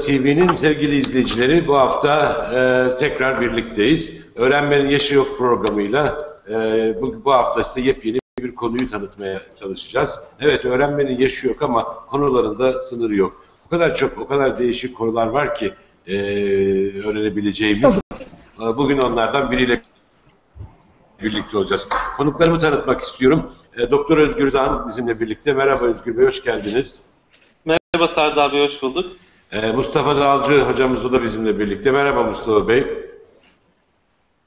TV'nin sevgili izleyicileri bu hafta e, tekrar birlikteyiz. Öğrenmenin Yaşı Yok programıyla e, bu, bu hafta size yepyeni bir konuyu tanıtmaya çalışacağız. Evet öğrenmenin yaşı yok ama konularında sınır yok. O kadar çok, o kadar değişik konular var ki e, öğrenebileceğimiz. E, bugün onlardan biriyle birlikte olacağız. Konuklarımı tanıtmak istiyorum. E, Doktor Özgür Zan bizimle birlikte. Merhaba Özgür Bey, hoş geldiniz. Merhaba Serdar Bey, hoş bulduk. E, Mustafa Dağalcı hocamız da bizimle birlikte. Merhaba Mustafa Bey.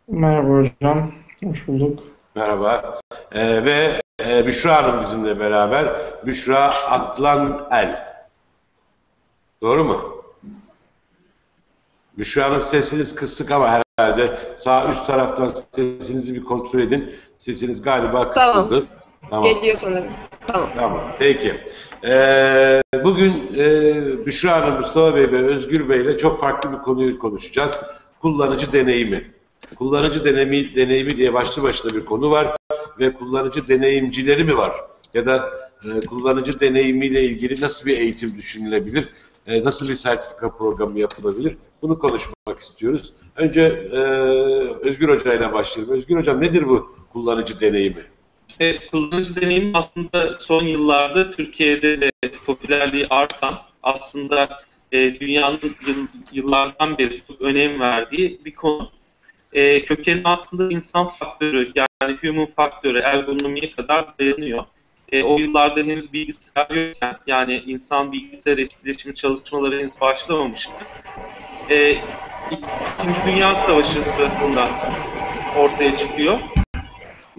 Merhaba hocam, hoş bulduk. Merhaba. E, ve e, Büşra Hanım bizimle beraber. Büşra Atlan El. Doğru mu? Büşra Hanım sesiniz kısık ama herhalde sağ üst taraftan sesinizi bir kontrol edin. Sesiniz galiba kısıldı. Tamam. Geliyor sanırım. Tamam. Tamam. Peki. Ee, bugün e, Büşra Hanım, Mustafa Bey ve Özgür Bey ile çok farklı bir konuyu konuşacağız. Kullanıcı deneyimi. Kullanıcı deneyimi, deneyimi diye başlı başına bir konu var ve kullanıcı deneyimcileri mi var? Ya da e, kullanıcı deneyimiyle ilgili nasıl bir eğitim düşünülebilir? E, nasıl bir sertifika programı yapılabilir? Bunu konuşmak istiyoruz. Önce e, Özgür Hoca ile başlayalım. Özgür Hocam nedir bu kullanıcı deneyimi? Evet, kullanıcı deneyimi aslında son yıllarda Türkiye'de de popülerliği artan, aslında e, dünyanın yıl, yıllardan beri çok önem verdiği bir konu. E, kökeni aslında insan faktörü, yani human faktörü, ergonomiye kadar dayanıyor. E, o yıllarda henüz bilgisayar yokken, yani insan bilgisayar etkileşimi çalışmaları henüz başlamamıştı. E, İkinci Dünya Savaşı sırasında ortaya çıkıyor.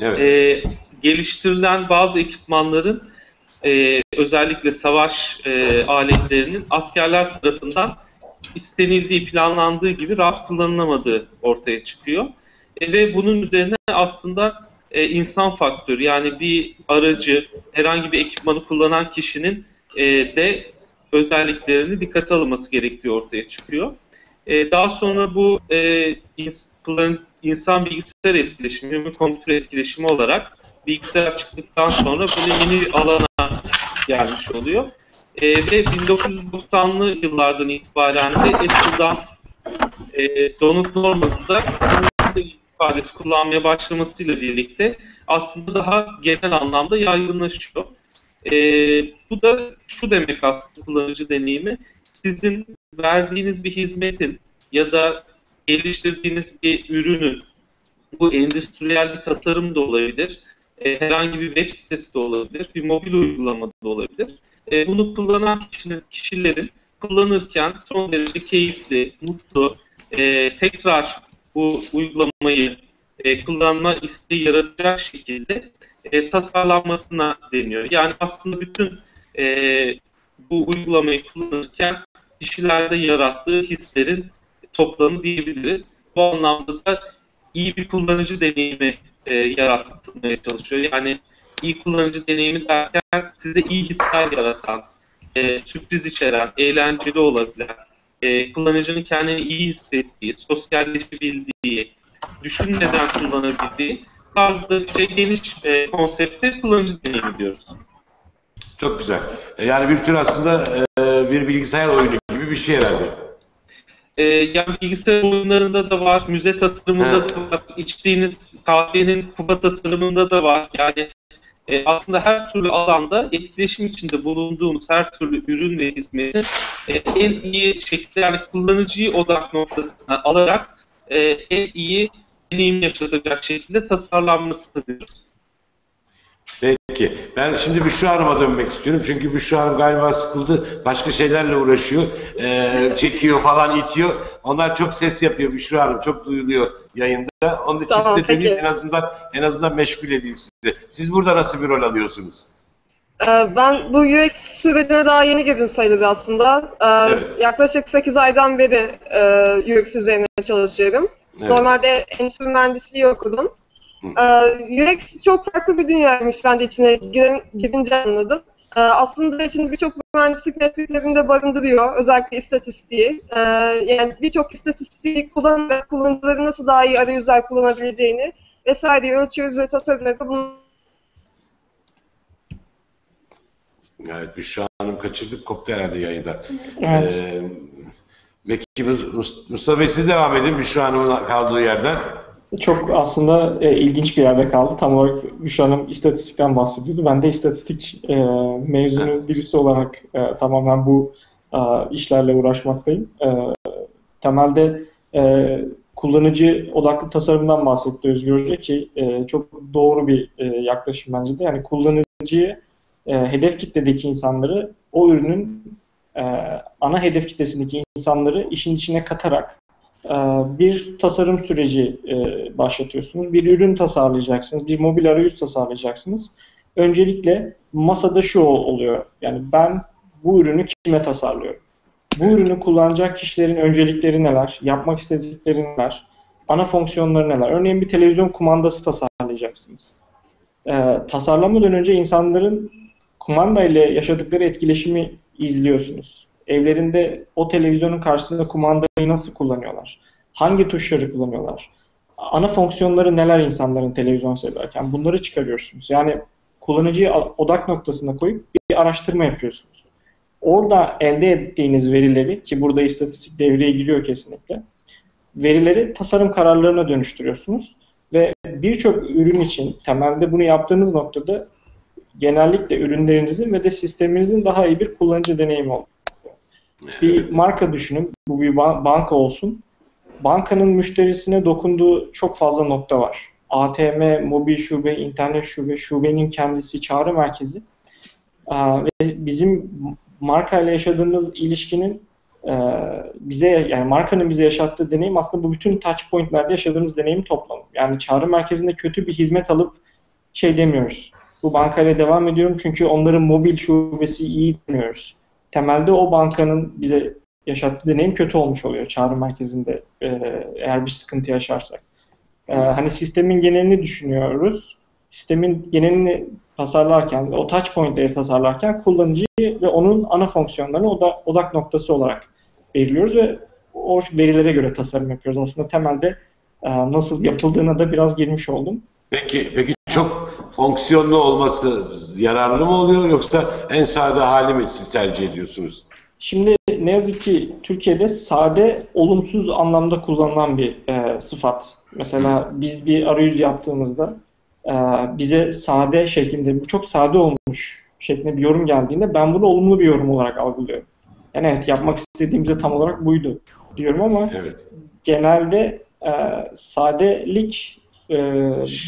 Evet. E, geliştirilen bazı ekipmanların e, özellikle savaş e, aletlerinin askerler tarafından istenildiği, planlandığı gibi rahat kullanılamadığı ortaya çıkıyor. E, ve bunun üzerine aslında e, insan faktörü yani bir aracı, herhangi bir ekipmanı kullanan kişinin e, de özelliklerini dikkate alınması gerektiği ortaya çıkıyor. E, daha sonra bu e, ins insan bilgisayar etkileşimi, human computer etkileşimi olarak bilgisayar çıktıktan sonra böyle yeni bir alana gelmiş oluyor. E, ve 1990'lı yıllardan itibaren de Apple'dan e, Donald Norman'ın da ifadesi kullanmaya başlamasıyla birlikte aslında daha genel anlamda yaygınlaşıyor. E, bu da şu demek aslında kullanıcı deneyimi. Sizin verdiğiniz bir hizmetin ya da geliştirdiğiniz bir ürünün bu endüstriyel bir tasarım da olabilir e, herhangi bir web sitesi de olabilir, bir mobil uygulama da olabilir. E, bunu kullanan kişinin, kişilerin kullanırken son derece keyifli, mutlu, e, tekrar bu uygulamayı e, kullanma isteği yaratacak şekilde e, tasarlanmasına deniyor. Yani aslında bütün e, bu uygulamayı kullanırken kişilerde yarattığı hislerin toplamı diyebiliriz. Bu anlamda da iyi bir kullanıcı deneyimi e, yaratmaya çalışıyor. Yani iyi kullanıcı deneyimi derken size iyi hisler yaratan, e, sürpriz içeren, eğlenceli olabilen, e, kullanıcının kendini iyi hissettiği, sosyalleşebildiği, düşünmeden kullanabildiği tarzda şey geniş e, konsepte kullanıcı deneyimi diyoruz. Çok güzel. E, yani bir tür aslında e, bir bilgisayar oyunu gibi bir şey herhalde. E, yani bilgisayar oyunlarında da var, müze tasarımında da var, içtiğiniz kahvenin kupa tasarımında da var. Yani e, aslında her türlü alanda etkileşim içinde bulunduğumuz her türlü ürün ve hizmeti e, en iyi şekilde yani kullanıcıyı odak noktasına alarak e, en iyi deneyim yaşatacak şekilde tasarlanmasını diyoruz. Peki. Ben şimdi Büşra Hanım'a dönmek istiyorum. Çünkü Büşra Hanım galiba sıkıldı. Başka şeylerle uğraşıyor. Ee, çekiyor falan, itiyor. Onlar çok ses yapıyor Büşra Hanım. Çok duyuluyor yayında. Onun için tamam, size döneyim en azından, en azından meşgul edeyim sizi. Siz burada nasıl bir rol alıyorsunuz? Ee, ben bu UX sürecine daha yeni girdim sayılır aslında. Ee, evet. Yaklaşık 8 aydan beri e, UX üzerine çalışıyorum. Evet. Normalde endüstri mühendisliği okudum. Ee, UX çok farklı bir dünyaymış ben de içine girince anladım. Ee, aslında içinde birçok mühendislik metriklerinde barındırıyor. Özellikle istatistiği. Ee, yani birçok istatistiği kullanarak kullanıcıları nasıl daha iyi arayüzler kullanabileceğini vesaire ölçüyoruz ve tasarımları bunu Evet Büşra Hanım kaçırdık koptu herhalde yayında. Evet. Ee, Peki Mustafa Bey siz devam edin Büşra Hanım'ın kaldığı yerden. Çok aslında e, ilginç bir yerde kaldı. Tam olarak Büşra Hanım istatistikten bahsediyordu. Ben de istatistik e, mezunu birisi olarak e, tamamen bu e, işlerle uğraşmaktayım. E, temelde e, kullanıcı odaklı tasarımdan bahsetti Özgür Hoca ki e, çok doğru bir e, yaklaşım bence de. Yani kullanıcıyı e, hedef kitledeki insanları o ürünün e, ana hedef kitlesindeki insanları işin içine katarak bir tasarım süreci e, başlatıyorsunuz. Bir ürün tasarlayacaksınız, bir mobil arayüz tasarlayacaksınız. Öncelikle masada şu oluyor. Yani ben bu ürünü kime tasarlıyorum? Bu ürünü kullanacak kişilerin öncelikleri neler? Yapmak istedikleri neler? Ana fonksiyonları neler? Örneğin bir televizyon kumandası tasarlayacaksınız. Ee, tasarlamadan önce insanların kumanda ile yaşadıkları etkileşimi izliyorsunuz. Evlerinde o televizyonun karşısında kumandayı nasıl kullanıyorlar? Hangi tuşları kullanıyorlar? Ana fonksiyonları neler insanların televizyon severken? Bunları çıkarıyorsunuz. Yani kullanıcıyı odak noktasına koyup bir araştırma yapıyorsunuz. Orada elde ettiğiniz verileri ki burada istatistik devreye giriyor kesinlikle. Verileri tasarım kararlarına dönüştürüyorsunuz ve birçok ürün için temelde bunu yaptığınız noktada genellikle ürünlerinizin ve de sisteminizin daha iyi bir kullanıcı deneyimi oluyor. Bir marka düşünün, bu bir banka olsun. Bankanın müşterisine dokunduğu çok fazla nokta var. ATM, mobil şube, internet şube, şubenin kendisi, çağrı merkezi. Ve bizim markayla yaşadığımız ilişkinin bize yani markanın bize yaşattığı deneyim aslında bu bütün touch point'lerde yaşadığımız deneyim toplamı. Yani çağrı merkezinde kötü bir hizmet alıp şey demiyoruz bu bankayla devam ediyorum çünkü onların mobil şubesi iyi demiyoruz. Temelde o bankanın bize yaşattığı deneyim kötü olmuş oluyor çağrı merkezinde e, eğer bir sıkıntı yaşarsak. E, hani sistemin genelini düşünüyoruz. Sistemin genelini tasarlarken, o touch point'leri tasarlarken kullanıcıyı ve onun ana fonksiyonlarını oda, odak noktası olarak belirliyoruz ve o verilere göre tasarım yapıyoruz. Aslında temelde e, nasıl yapıldığına da biraz girmiş oldum. Peki, peki çok fonksiyonlu olması yararlı mı oluyor yoksa en sade hali mi siz tercih ediyorsunuz? Şimdi ne yazık ki Türkiye'de sade olumsuz anlamda kullanılan bir e, sıfat. Mesela biz bir arayüz yaptığımızda e, bize sade şeklinde, bu çok sade olmuş şeklinde bir yorum geldiğinde ben bunu olumlu bir yorum olarak algılıyorum. Yani evet yapmak istediğimiz de tam olarak buydu diyorum ama evet. genelde e, sadelik e,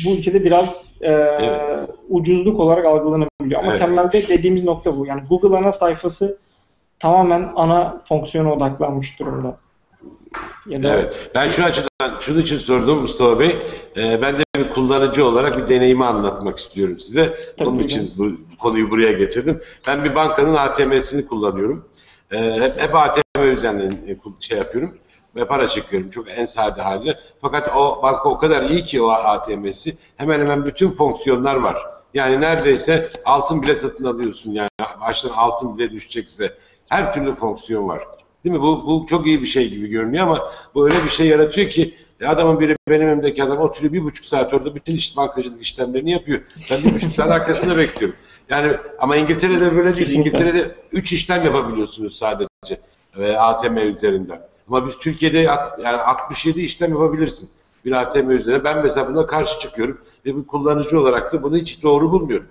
bu ülkede biraz e, evet. ucuzluk olarak algılanabiliyor. Ama evet. temelde dediğimiz nokta bu. Yani Google ana sayfası tamamen ana fonksiyona odaklanmış durumda. Ya da... Evet. Ben şu açıdan, şunun için sordum Mustafa Bey. Ee, ben de bir kullanıcı olarak bir deneyimi anlatmak istiyorum size. Tabii Onun için bu konuyu buraya getirdim. Ben bir bankanın ATM'sini kullanıyorum. Ee, hep, hep ATM üzerinden e, şey yapıyorum ve para çekiyorum. Çok en sade halde. Fakat o banka o kadar iyi ki o ATM'si. Hemen hemen bütün fonksiyonlar var. Yani neredeyse altın bile satın alıyorsun. Yani baştan altın bile düşecekse her türlü fonksiyon var. Değil mi? Bu, bu çok iyi bir şey gibi görünüyor ama bu öyle bir şey yaratıyor ki adamın biri benim elimdeki adam oturuyor bir buçuk saat orada bütün iş, bankacılık işlemlerini yapıyor. Ben bir buçuk saat arkasında bekliyorum. Yani ama İngiltere'de böyle değil. İngiltere'de üç işlem yapabiliyorsunuz sadece ve ATM üzerinden. Ama biz Türkiye'de yani 67 işlem yapabilirsin bir ATM üzerine. Ben mesela buna karşı çıkıyorum ve bir kullanıcı olarak da bunu hiç doğru bulmuyorum.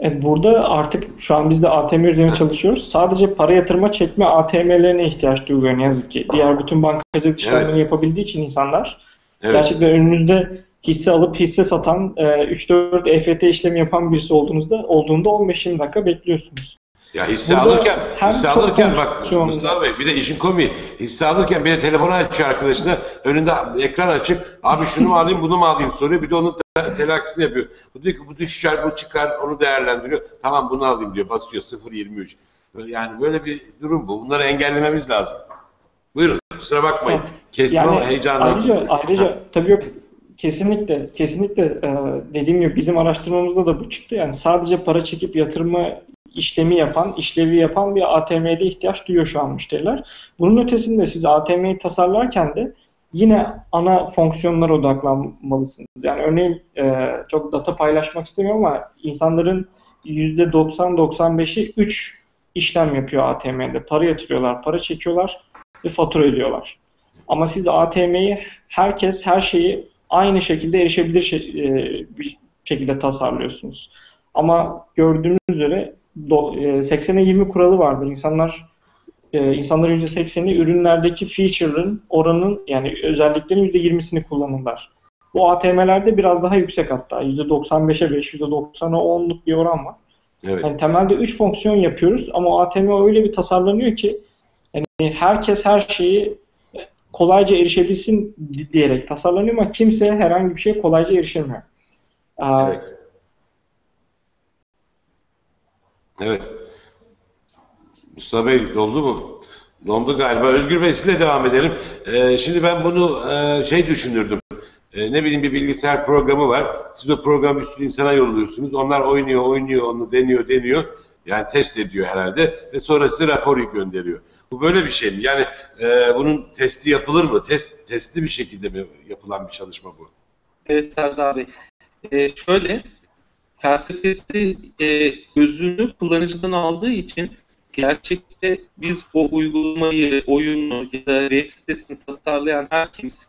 Evet, burada artık şu an biz de ATM üzerine çalışıyoruz. Sadece para yatırma çekme ATM'lerine ihtiyaç duyuluyor ne yazık ki. Diğer bütün bankacılık işlemlerini evet. yapabildiği için insanlar evet. gerçekten önünüzde hisse alıp hisse satan 3-4 EFT işlemi yapan birisi olduğunuzda olduğunda 15-20 dakika bekliyorsunuz. Ya hisse Burada alırken, hisse alırken bak Mustafa Bey bir de işin komiği. Hisse alırken bir de telefonu açıyor arkadaşına önünde ekran açık. Abi şunu mu alayım bunu mu alayım soruyor. Bir de onun te telakkisini yapıyor. Bu diyor ki bu düşer bu çıkar onu değerlendiriyor. Tamam bunu alayım. diyor. Basıyor 0.23 yani böyle bir durum bu. Bunları engellememiz lazım. Buyurun kusura bakmayın. Kestim yani, ama heyecanlandım. Ayrıca, ayrıca tabii yok kesinlikle kesinlikle dediğim gibi bizim araştırmamızda da bu çıktı. Yani sadece para çekip yatırma işlemi yapan, işlevi yapan bir ATM'de ihtiyaç duyuyor şu an müşteriler. Bunun ötesinde siz ATM'yi tasarlarken de yine ana fonksiyonlara odaklanmalısınız. Yani örneğin e, çok data paylaşmak istemiyorum ama insanların %90-95'i 3 işlem yapıyor ATM'de. Para yatırıyorlar, para çekiyorlar ve fatura ödüyorlar. Ama siz ATM'yi herkes her şeyi aynı şekilde erişebilir e, bir şekilde tasarlıyorsunuz. Ama gördüğünüz üzere 80'e 20 kuralı vardır. İnsanlar e, insanların %80'i ürünlerdeki feature'ın oranın yani özelliklerin %20'sini kullanırlar. Bu ATM'lerde biraz daha yüksek hatta. %95'e 5, %90'a 10'luk bir oran var. Evet. Yani temelde 3 fonksiyon yapıyoruz ama ATM öyle bir tasarlanıyor ki yani herkes her şeyi kolayca erişebilsin diyerek tasarlanıyor ama kimse herhangi bir şeye kolayca erişemiyor. Evet. Evet. Mustafa Bey doldu mu? Doldu galiba. Özgür Bey sizle devam edelim. Ee, şimdi ben bunu e, şey düşünürdüm. E, ne bileyim bir bilgisayar programı var. Siz o programı üstü insana yolluyorsunuz. Onlar oynuyor, oynuyor, onu deniyor, deniyor. Yani test ediyor herhalde ve sonra size raporu gönderiyor. Bu böyle bir şey mi? Yani e, bunun testi yapılır mı? Test testli bir şekilde mi yapılan bir çalışma bu? Evet Serdar Bey. E, şöyle felsefesi e, özünü kullanıcıdan aldığı için gerçekte biz o uygulamayı, oyunu ya da web sitesini tasarlayan her kimse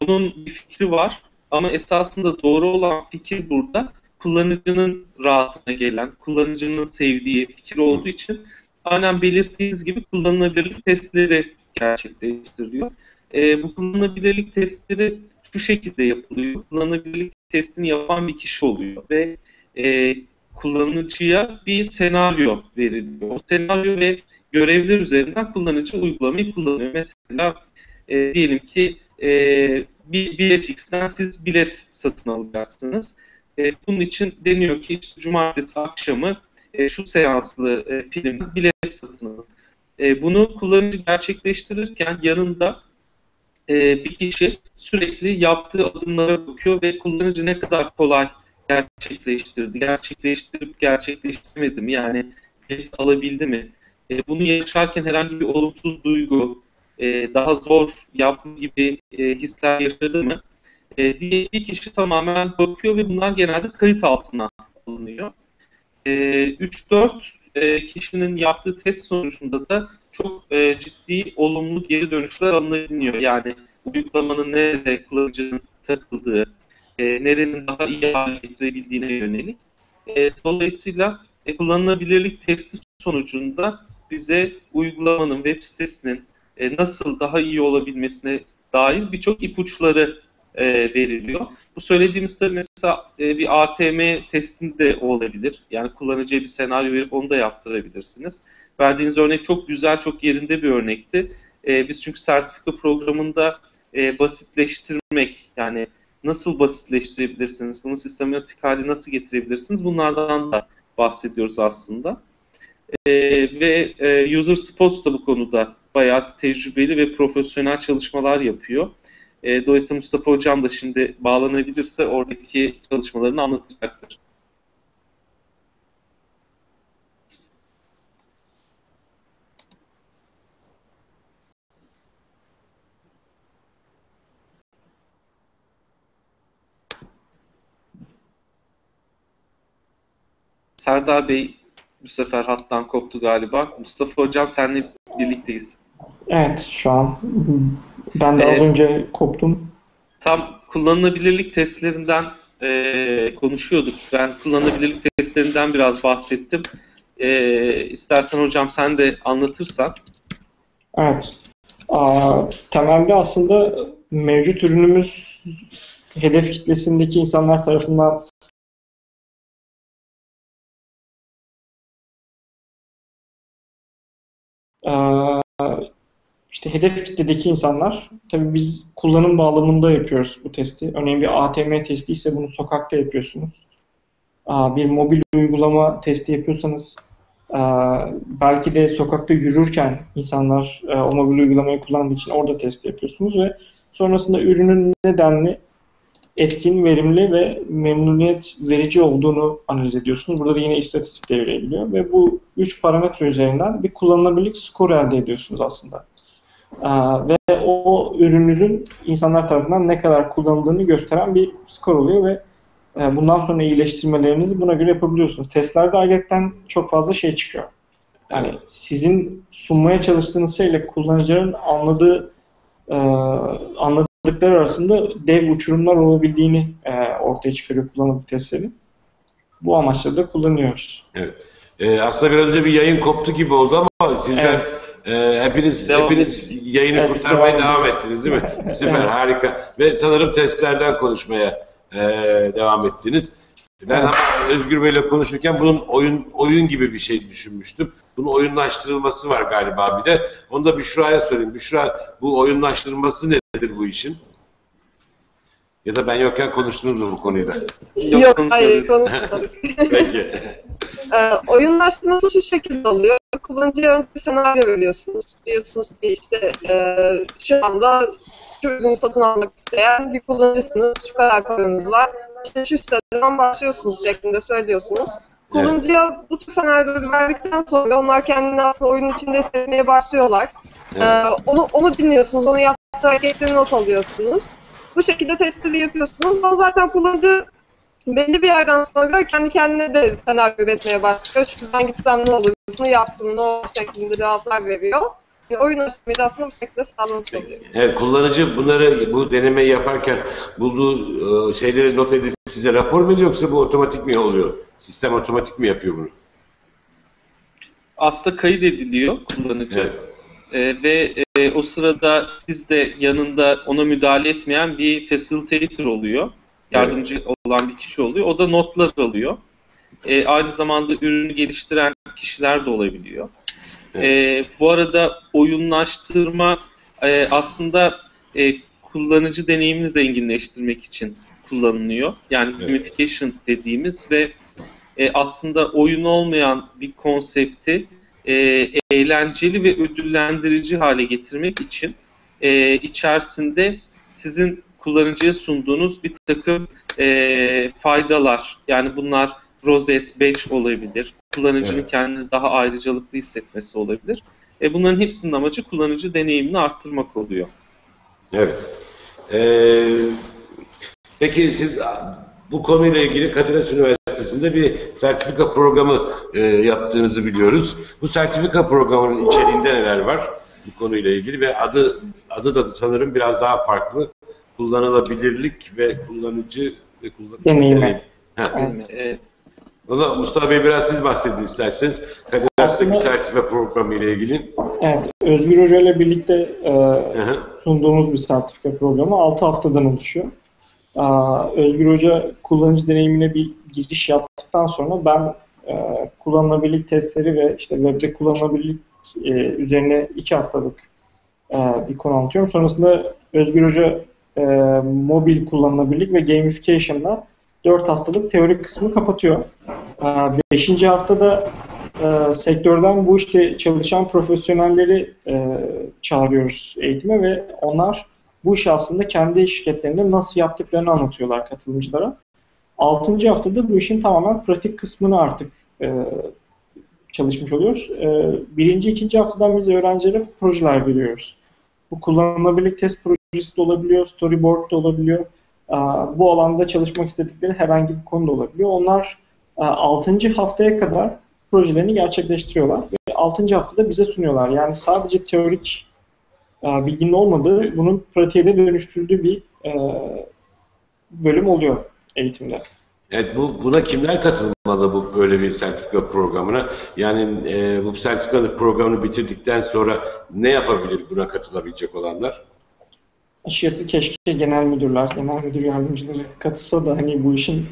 bunun bir fikri var ama esasında doğru olan fikir burada kullanıcının rahatına gelen, kullanıcının sevdiği fikir olduğu için aynen belirttiğiniz gibi kullanılabilirlik testleri gerçekleştiriliyor. E, bu kullanılabilirlik testleri şu şekilde yapılıyor. Kullanılabilirlik testini yapan bir kişi oluyor ve e, kullanıcıya bir senaryo veriliyor. O senaryo ve görevler üzerinden kullanıcı uygulamayı kullanıyor. Mesela e, diyelim ki e, bir bilet X'ten siz bilet satın alacaksınız. E, bunun için deniyor ki işte cumartesi akşamı e, şu seanslı e, film bilet satın alın. E, bunu kullanıcı gerçekleştirirken yanında e, bir kişi sürekli yaptığı adımlara bakıyor ve kullanıcı ne kadar kolay gerçekleştirdi, gerçekleştirip gerçekleştirmedi mi? Yani alabildi mi? E, bunu yaşarken herhangi bir olumsuz duygu, e, daha zor yapma gibi e, hisler yaşadı mı? E, diye bir kişi tamamen bakıyor ve bunlar genelde kayıt altına alınıyor. E, 3-4 e, kişinin yaptığı test sonucunda da çok e, ciddi olumlu geri dönüşler alınabiliyor. Yani uygulamanın nerede kullanıcının takıldığı, e, nerenin daha iyi hale getirebildiğine yönelik. E, dolayısıyla e, kullanılabilirlik testi sonucunda bize uygulamanın web sitesinin e, nasıl daha iyi olabilmesine dair birçok ipuçları e, veriliyor. Bu söylediğimiz tabii mesela e, bir ATM testinde olabilir. Yani kullanıcıya bir senaryo verip onu da yaptırabilirsiniz. Verdiğiniz örnek çok güzel, çok yerinde bir örnekti. E, biz çünkü sertifika programında e, basitleştirmek yani nasıl basitleştirebilirsiniz, bunu sistematik hale nasıl getirebilirsiniz bunlardan da bahsediyoruz aslında. E, ve e, User Spots da bu konuda bayağı tecrübeli ve profesyonel çalışmalar yapıyor. E, dolayısıyla Mustafa Hocam da şimdi bağlanabilirse oradaki çalışmalarını anlatacaktır. Serdar Bey bu sefer hattan koptu galiba. Mustafa Hocam senle birlikteyiz. Evet şu an ben de az ee, önce koptum. Tam kullanılabilirlik testlerinden e, konuşuyorduk. Ben kullanılabilirlik testlerinden biraz bahsettim. E, istersen hocam sen de anlatırsan. Evet. Aa, temelde aslında mevcut ürünümüz hedef kitlesindeki insanlar tarafından işte hedef kitledeki insanlar, tabii biz kullanım bağlamında yapıyoruz bu testi. Örneğin bir ATM testi ise bunu sokakta yapıyorsunuz. Bir mobil uygulama testi yapıyorsanız belki de sokakta yürürken insanlar o mobil uygulamayı kullandığı için orada test yapıyorsunuz ve sonrasında ürünün nedenli etkin, verimli ve memnuniyet verici olduğunu analiz ediyorsunuz. Burada da yine istatistik devreye giriyor ve bu üç parametre üzerinden bir kullanılabilirlik skoru elde ediyorsunuz aslında. Ee, ve o ürününüzün insanlar tarafından ne kadar kullanıldığını gösteren bir skor oluyor ve e, bundan sonra iyileştirmelerinizi buna göre yapabiliyorsunuz. Testlerde ayrıca çok fazla şey çıkıyor. Yani sizin sunmaya çalıştığınız şeyle kullanıcıların anladığı e, anladıkları arasında dev uçurumlar olabildiğini e, ortaya çıkarıyor kullanım testleri. Bu amaçla da kullanıyoruz. Evet. Ee, aslında biraz önce bir yayın koptu gibi oldu ama sizler e, hepiniz Devam hepiniz yayını Evet, kurtarmaya devam devam ettiniz değil mi? Süper, harika. Ve sanırım testlerden konuşmaya e, devam ettiniz. Ben Evet. ama Özgür Bey'le konuşurken bunun oyun oyun gibi bir şey düşünmüştüm. Bunun oyunlaştırılması var galiba bir de. Onu da Büşra'ya sorayım. Büşra bu oyunlaştırılması nedir bu işin? Ya da ben yokken konuştunuz mu bu konuyu da? Yok, konuşmadık. hayır konuşmadık. Peki. Ee, oyunlaştırması şu şekilde oluyor. Kullanıcıya önce bir senaryo veriyorsunuz. Diyorsunuz ki işte e, şu anda şu ürünü satın almak isteyen bir kullanıcısınız. Şu kadar paranız var. İşte şu siteden başlıyorsunuz şeklinde söylüyorsunuz. Kullanıcıya bu tür senaryoları verdikten sonra onlar kendini aslında oyunun içinde hissetmeye başlıyorlar. Evet. Ee, onu, onu dinliyorsunuz, onu yaptığı hareketleri not alıyorsunuz. Bu şekilde testleri yapıyorsunuz. O zaten kullanıcı belli bir yerden sonra kendi kendine de senaryo üretmeye başlıyor. Şuradan gitsem ne olur, bunu yaptım, ne olur şeklinde cevaplar veriyor. Yani oyun aşamayı da aslında bu şekilde sağlamış oluyoruz. Evet, kullanıcı bunları bu denemeyi yaparken bulduğu e, şeyleri not edip size rapor mu ediyor yoksa bu otomatik mi oluyor? Sistem otomatik mi yapıyor bunu? Aslında kaydediliyor kullanıcı. Evet. Ee, ve e, o sırada siz de yanında ona müdahale etmeyen bir facilitator oluyor. Yardımcı olan bir kişi oluyor. O da notlar alıyor. Ee, aynı zamanda ürünü geliştiren kişiler de olabiliyor. Ee, bu arada oyunlaştırma e, aslında e, kullanıcı deneyimini zenginleştirmek için kullanılıyor. Yani Evet. gamification dediğimiz ve e, aslında oyun olmayan bir konsepti e, eğlenceli ve ödüllendirici hale getirmek için e, içerisinde sizin kullanıcıya sunduğunuz bir takım e, faydalar yani bunlar rozet, badge olabilir. Kullanıcının Evet. kendini daha ayrıcalıklı hissetmesi olabilir. E, bunların hepsinin amacı kullanıcı deneyimini arttırmak oluyor. Evet. Ee, peki siz bu konuyla ilgili Kadir Has Üniversitesi'nde bir sertifika programı e, yaptığınızı biliyoruz. Bu sertifika programının içeriğinde neler var bu konuyla ilgili ve adı adı da sanırım biraz daha farklı. Kullanılabilirlik ve kullanıcı ve kullanıcı Deneyimi. Evet. E, Ona Mustafa Bey biraz siz bahsedin isterseniz. Has'taki Aslında- sertifika programı ile ilgili. Evet, Özgür Hoca ile birlikte e, sunduğumuz bir sertifika programı 6 haftadan oluşuyor. Aa, Özgür Hoca kullanıcı deneyimine bir giriş yaptıktan sonra ben e, kullanılabilirlik testleri ve işte webde kullanılabilirlik e, üzerine 2 haftalık e, bir konu anlatıyorum. Sonrasında Özgür Hoca e, mobil kullanılabilirlik ve gamification'la 4 haftalık teorik kısmı kapatıyor. 5. haftada e, sektörden bu işte çalışan profesyonelleri e, çağırıyoruz eğitime ve onlar bu işi aslında kendi şirketlerinde nasıl yaptıklarını anlatıyorlar katılımcılara. 6. haftada bu işin tamamen pratik kısmını artık e, çalışmış oluyoruz. E, birinci, ikinci haftadan biz öğrencilere projeler veriyoruz. Bu kullanılabilirlik test projesi olabiliyor, storyboard da olabiliyor. Bu alanda çalışmak istedikleri herhangi bir konu da olabiliyor. Onlar e, 6. haftaya kadar projelerini gerçekleştiriyorlar ve 6. haftada bize sunuyorlar. Yani sadece teorik bilginin olmadığı, bunun pratiğe de dönüştürüldüğü bir bölüm oluyor eğitimde. Evet bu buna kimler katılmalı bu böyle bir sertifika programına? Yani e, bu sertifika programını bitirdikten sonra ne yapabilir buna katılabilecek olanlar? Açıkçası keşke genel müdürler, genel müdür yardımcıları katılsa da hani bu işin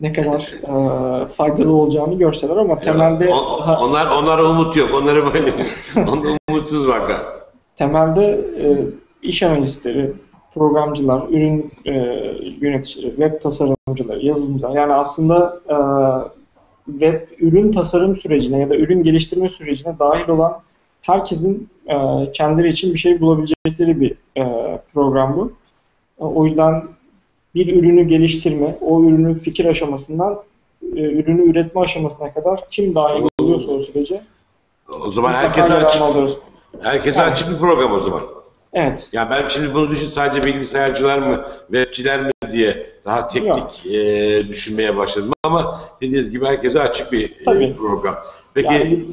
ne kadar e, faydalı olacağını görseler ama temelde O- daha- onlar onlara umut yok. Onları böyle onlar umutsuz vaka. temelde e, iş analistleri, programcılar, ürün e, yöneticileri, web tasarımcıları, yazılımcılar yani aslında e, web ürün tasarım sürecine ya da ürün geliştirme sürecine dahil olan herkesin e, kendileri için bir şey bulabilecekleri bir e, program bu. E, o yüzden bir ürünü geliştirme, o ürünün fikir aşamasından e, ürünü üretme aşamasına kadar kim dahil oluyorsa o sürece O zaman herkese açık. alıyoruz. Herkese açık bir program o zaman. Evet. Ya ben şimdi bunu düşün sadece bilgisayarcılar mı, webçiler mi diye daha teknik e, düşünmeye başladım ama dediğiniz gibi herkese açık bir e, program. Peki Yani-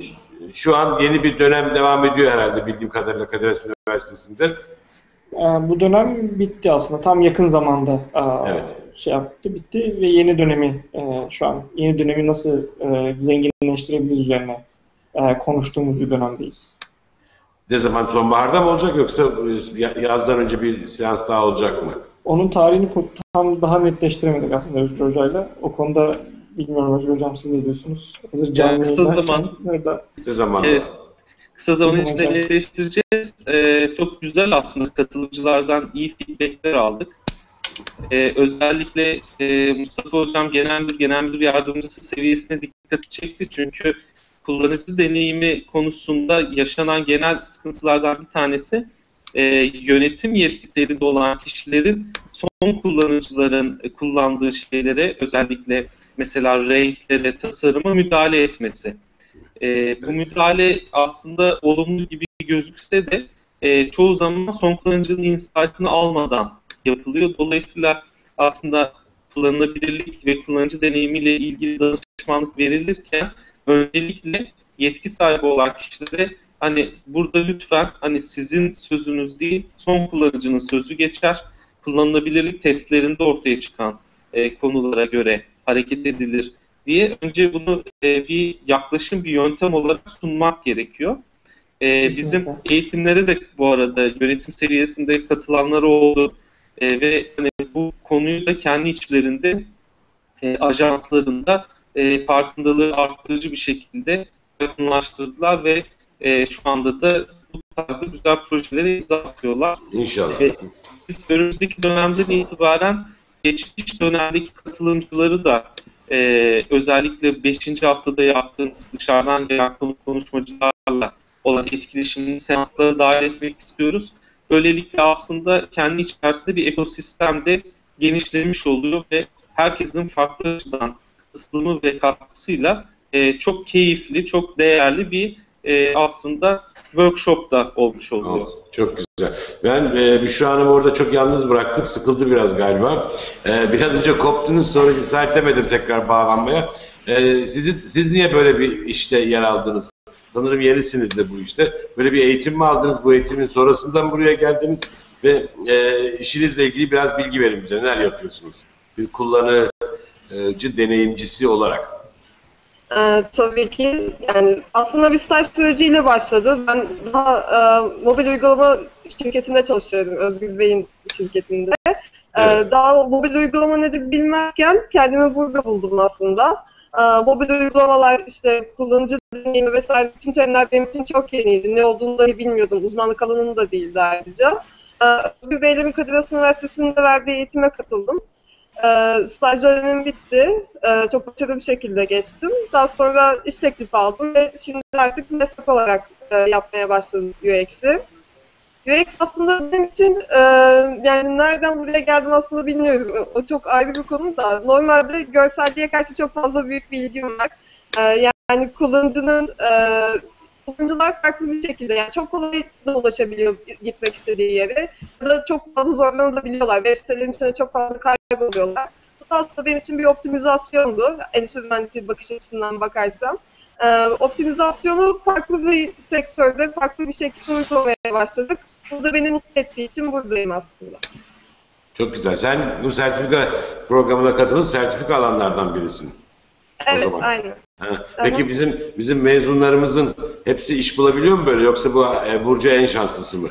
şu an yeni bir dönem devam ediyor herhalde bildiğim kadarıyla Kadir Has Üniversitesi'nde. Ee, Bu dönem bitti aslında. Tam yakın zamanda e, Evet. şey yaptı, bitti ve yeni dönemi e, şu an yeni dönemi nasıl e, zenginleştirebiliriz üzerine konuştuğumuz bir dönemdeyiz. Ne zaman sonbaharda mı olacak yoksa ya- yazdan önce bir seans daha olacak mı? Onun tarihini tam daha netleştiremedik aslında Özgür Hoca'yla. O konuda bilmiyorum Özgür Hocam siz ne diyorsunuz? Hazır canlı kısa zaman- Nerede? Ne zaman? Evet. Kısa zaman Kısa içinde zaman. netleştireceğiz. Ee, çok güzel aslında katılımcılardan iyi feedbackler aldık. Ee, özellikle e, Mustafa Hocam genel müdür, genel müdür yardımcısı seviyesine dikkat çekti. Çünkü kullanıcı deneyimi konusunda yaşanan genel sıkıntılardan bir tanesi e, yönetim yetkisi elinde olan kişilerin son kullanıcıların kullandığı şeylere özellikle mesela renklere, tasarıma müdahale etmesi. E, bu müdahale aslında olumlu gibi gözükse de e, çoğu zaman son kullanıcının insight'ını almadan yapılıyor. Dolayısıyla aslında kullanılabilirlik ve kullanıcı deneyimiyle ilgili danışmanlık verilirken öncelikle yetki sahibi olan kişilere hani burada lütfen hani sizin sözünüz değil son kullanıcının sözü geçer. Kullanılabilirlik testlerinde ortaya çıkan e, konulara göre hareket edilir diye önce bunu e, bir yaklaşım, bir yöntem olarak sunmak gerekiyor. E, bizim eğitimlere de bu arada yönetim seviyesinde katılanlar oldu E, ve hani bu konuyu da kendi içlerinde e, ajanslarında e, farkındalığı arttırıcı bir şekilde yakınlaştırdılar ve e, şu anda da bu tarzda güzel projelere imza atıyorlar. İnşallah. Ve biz önümüzdeki dönemden itibaren geçmiş dönemdeki katılımcıları da e, özellikle 5. haftada yaptığımız dışarıdan gelen konu konuşmacılarla olan etkileşimini seanslara dahil etmek istiyoruz. Böylelikle aslında kendi içerisinde bir ekosistemde genişlemiş oluyor ve herkesin farklı açıdan katılımı ve katkısıyla e, çok keyifli, çok değerli bir e, aslında workshop da olmuş oluyor. Çok güzel. Ben e, Büşra Hanım'ı orada çok yalnız bıraktık. Sıkıldı biraz galiba. E, biraz önce koptunuz sonra cesaret edemedim tekrar bağlanmaya. E, sizi, siz niye böyle bir işte yer aldınız? Sanırım yenisiniz de bu işte. Böyle bir eğitim mi aldınız? Bu eğitimin sonrasında mı buraya geldiniz? Ve e, işinizle ilgili biraz bilgi verin bize. Neler yapıyorsunuz? Bir kullanıcı deneyimcisi olarak. Ee, tabii ki. Yani aslında bir staj süreciyle başladı. Ben daha e, mobil uygulama şirketinde çalışıyordum. Özgür Bey'in şirketinde. Ee, Evet. daha mobil uygulama nedir bilmezken kendimi burada buldum aslında. Ee, mobil uygulamalar, işte kullanıcı deneyimi vesaire bütün terimler benim için çok yeniydi. Ne olduğunu dahi bilmiyordum. Uzmanlık alanım da değildi ayrıca. Ee, Özgür Bey'le Kadir Has Üniversitesi'nde verdiği eğitime katıldım. Ee, staj dönemim bitti. Ee, çok başarılı bir şekilde geçtim. Daha sonra iş teklifi aldım ve şimdi artık meslek olarak e, yapmaya başladım UX'i. UX aslında benim için e, yani nereden buraya geldim aslında bilmiyorum. O çok ayrı bir konu da. Normalde görselliğe karşı çok fazla büyük bir ilgim var. E, yani kullanıcının kullanıcılar farklı bir şekilde yani çok kolay da ulaşabiliyor gitmek istediği yere ya da çok fazla zorlanabiliyorlar. Web sitelerinin içinde çok fazla kayboluyorlar. Bu aslında benim için bir optimizasyondu. Endüstri mühendisliği bakış açısından bakarsam. Ee, optimizasyonu farklı bir sektörde, farklı bir şekilde uygulamaya başladık. Bu da beni mutlu ettiği için buradayım aslında. Çok güzel. Sen bu sertifika programına katılıp sertifika alanlardan birisin. Evet, aynen. Ha, Peki bizim bizim mezunlarımızın hepsi iş bulabiliyor mu böyle yoksa bu e, Burcu en şanslısı mı?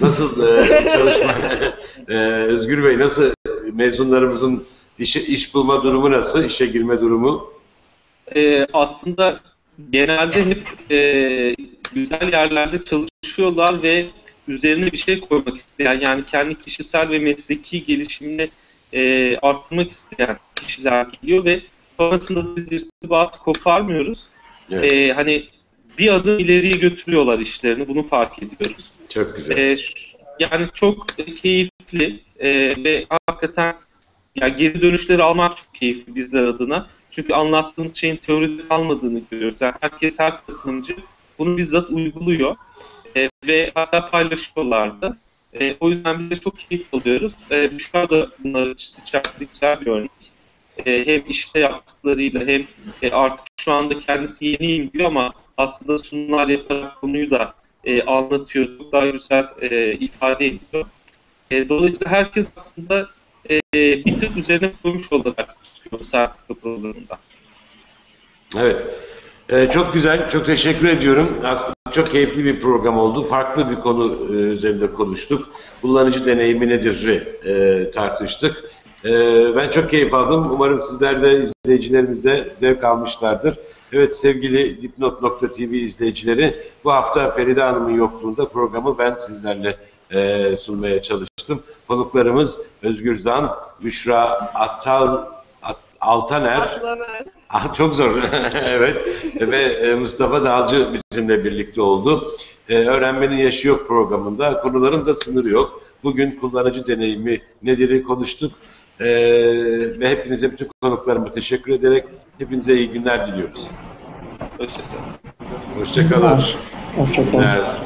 Nasıl e, çalışma e, Özgür Bey nasıl mezunlarımızın işe, iş bulma durumu nasıl? işe girme durumu? Ee, aslında genelde hep e, güzel yerlerde çalışıyorlar ve üzerine bir şey koymak isteyen yani kendi kişisel ve mesleki gelişimini e, arttırmak isteyen kişiler geliyor ve sonrasında da biz irtibatı koparmıyoruz. Evet. E, hani bir adım ileriye götürüyorlar işlerini bunu fark ediyoruz. Çok güzel. E, yani çok keyifli e, ve hakikaten ya geri dönüşleri almak çok keyifli bizler adına. Çünkü anlattığımız şeyin teoride kalmadığını görüyoruz. Yani herkes, her katılımcı bunu bizzat uyguluyor. E, ve hatta paylaşıyorlar da. E, o yüzden biz de çok keyif alıyoruz. E, Büşra da bunlar içerisinde güzel bir örnek. E, hem işte yaptıklarıyla hem e, artık şu anda kendisi yeniyim diyor ama aslında sunumlar yaparak konuyu da e, anlatıyor. Çok daha güzel e, ifade ediyor. E, dolayısıyla herkes aslında e, bir tık üzerine koymuş olarak çıkıyor sertifika programında. Evet. Ee, çok güzel, çok teşekkür ediyorum. Aslında çok keyifli bir program oldu. Farklı bir konu e, üzerinde konuştuk. Kullanıcı deneyimi nedir e, tartıştık. E, ben çok keyif aldım. Umarım sizler de izleyicilerimiz de zevk almışlardır. Evet sevgili Dipnot.tv izleyicileri bu hafta Feride Hanım'ın yokluğunda programı ben sizlerle e, sunmaya çalıştım. Konuklarımız Özgür Zan, Büşra Atal, At, Altaner. Ah, çok zor. evet. Ve e, Mustafa Dalcı bizimle birlikte oldu. E, Öğrenmenin Yaşı Yok programında konuların da sınırı yok. Bugün kullanıcı deneyimi nedir'i konuştuk. E, ve hepinize bütün konuklarıma teşekkür ederek hepinize iyi günler diliyoruz. Hoşçakalın. Hoşçakalın. Hoşçakalın.